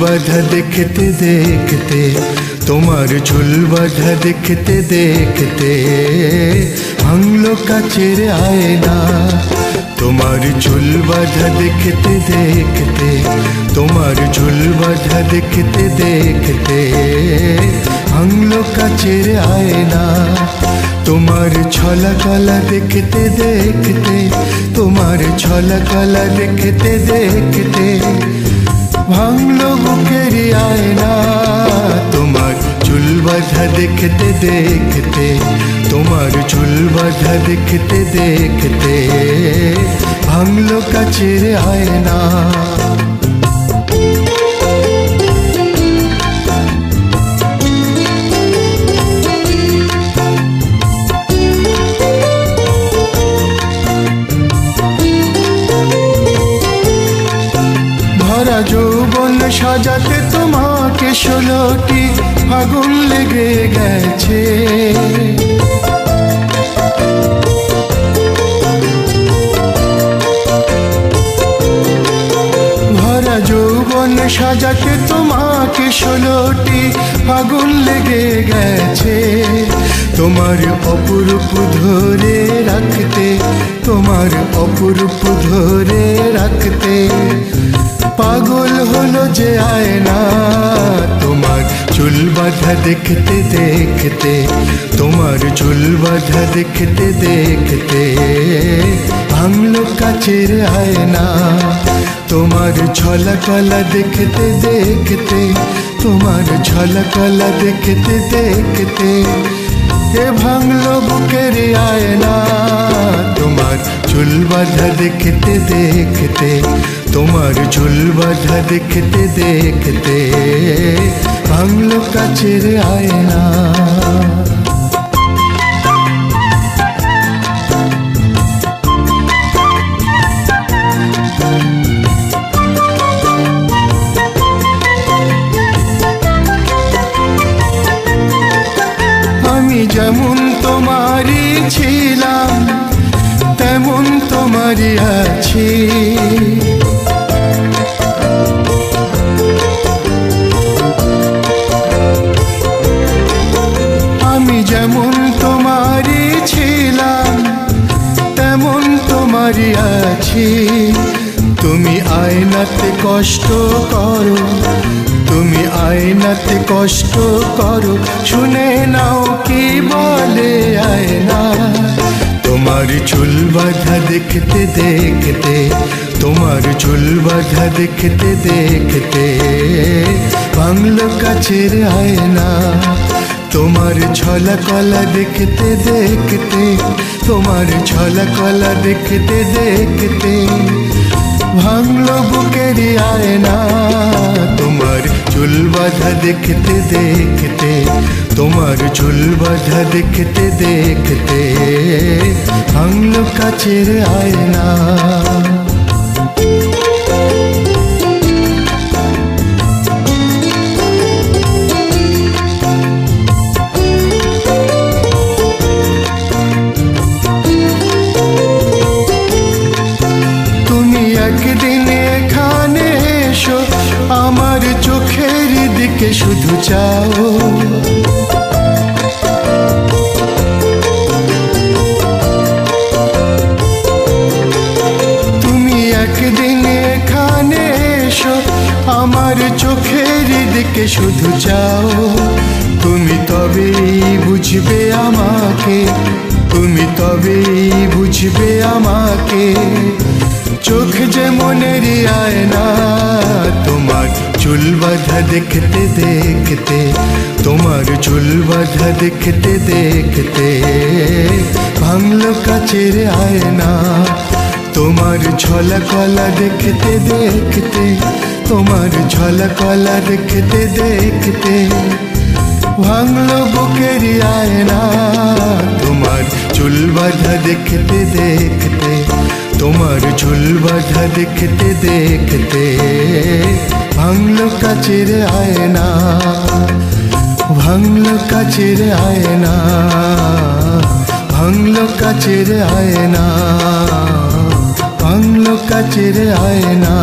বাঁধা দেখতে দেখতে তোমার ঝুল বাঁধা দেখতে দেখতে ভাঙলো কাচের আয়না তোমার ঝুল বাঁধা দেখতে দেখতে তোমার ঝুল বাঁধা দেখতে দেখতে ভাঙলো কাচের আয়না তোমার ছলা কলা দেখতে দেখতে তোমার ছলা কলা দেখতে দেখতে ভাঙলো বুকের আয়না, তোমার চুল বাঁধা দেখতে দেখতে, তোমার চুল বাঁধা দেখতে দেখতে, ভাঙলো কাছের আয়না। যৌবন সাজাতে তোমাকে ষোলোটি আগুন লেগে গেছে। ভরা যৌবন সাজাতে তোমাকে ষোলোটি আগুন লেগে গেছে। তোমার অপরূপ ধরে রাখতে, তোমার অপরূপ ধরে রাখতে পাগল যে আয়না তোমার চুল বাঁধা দেখতে দেখতে তোমার চুল বাঁধা দেখতে দেখতে ভাঙলো কাচের আয়না তোমার ছলা কলা দেখতে দেখতে তোমার ছলা কলা দেখতে দেখতে এ ভাঙলো বুকের আয়না, তোমার চুল বাঁধা দেখতে দেখতে, তোমার চুল বাঁধা দেখতে দেখতে, ভাঙলো কাছের আয়না। আয়নাতে কষ্ট করো, তুমি আয়নাতে কষ্ট করো। শুনে নাও কি বলে আয়না। তোমার চুল বাঁধা দেখতে দেখতে, তোমার চুল বাঁধা দেখতে দেখতে, বাংলো কাছের আয়না। তোমার ছলা কলা দেখতে দেখতে, তোমার ছলা কলা দেখতে দেখতে। ভাঙলো বুকের আয়না তোমার চুল বাঁধা দেখতে দেখতে তোমার চুল বাঁধা দেখতে দেখতে ভাঙলো কাছের আয়না চাও। তুমি একদিন এখানে এসো, আমার চোখের দিকে শুধু চাও। তুমি তবেই বুঝবে আমাকে, তুমি তবেই বুঝবে আমাকে। চোখ যে মনের আয়না তোমার চুল বাঁধা দেখতে দেখতে তোমার চুল বাঁধা দেখতে দেখতে ভাঙলো কাচের আয়না তোমার ঝলা কলা দেখতে দেখতে তোমার ঝলা কলা দেখতে দেখতে ভাঙলো বুকের আয়না তোমার চুল বাঁধা দেখতে দেখতে তোমার চুল বাঁধা দেখতে দেখতে ভাঙলো কাচের আয়না ভাঙল কাচের আয়না ভাঙল কাচের আয়না ভাঙল কাচের আয়না।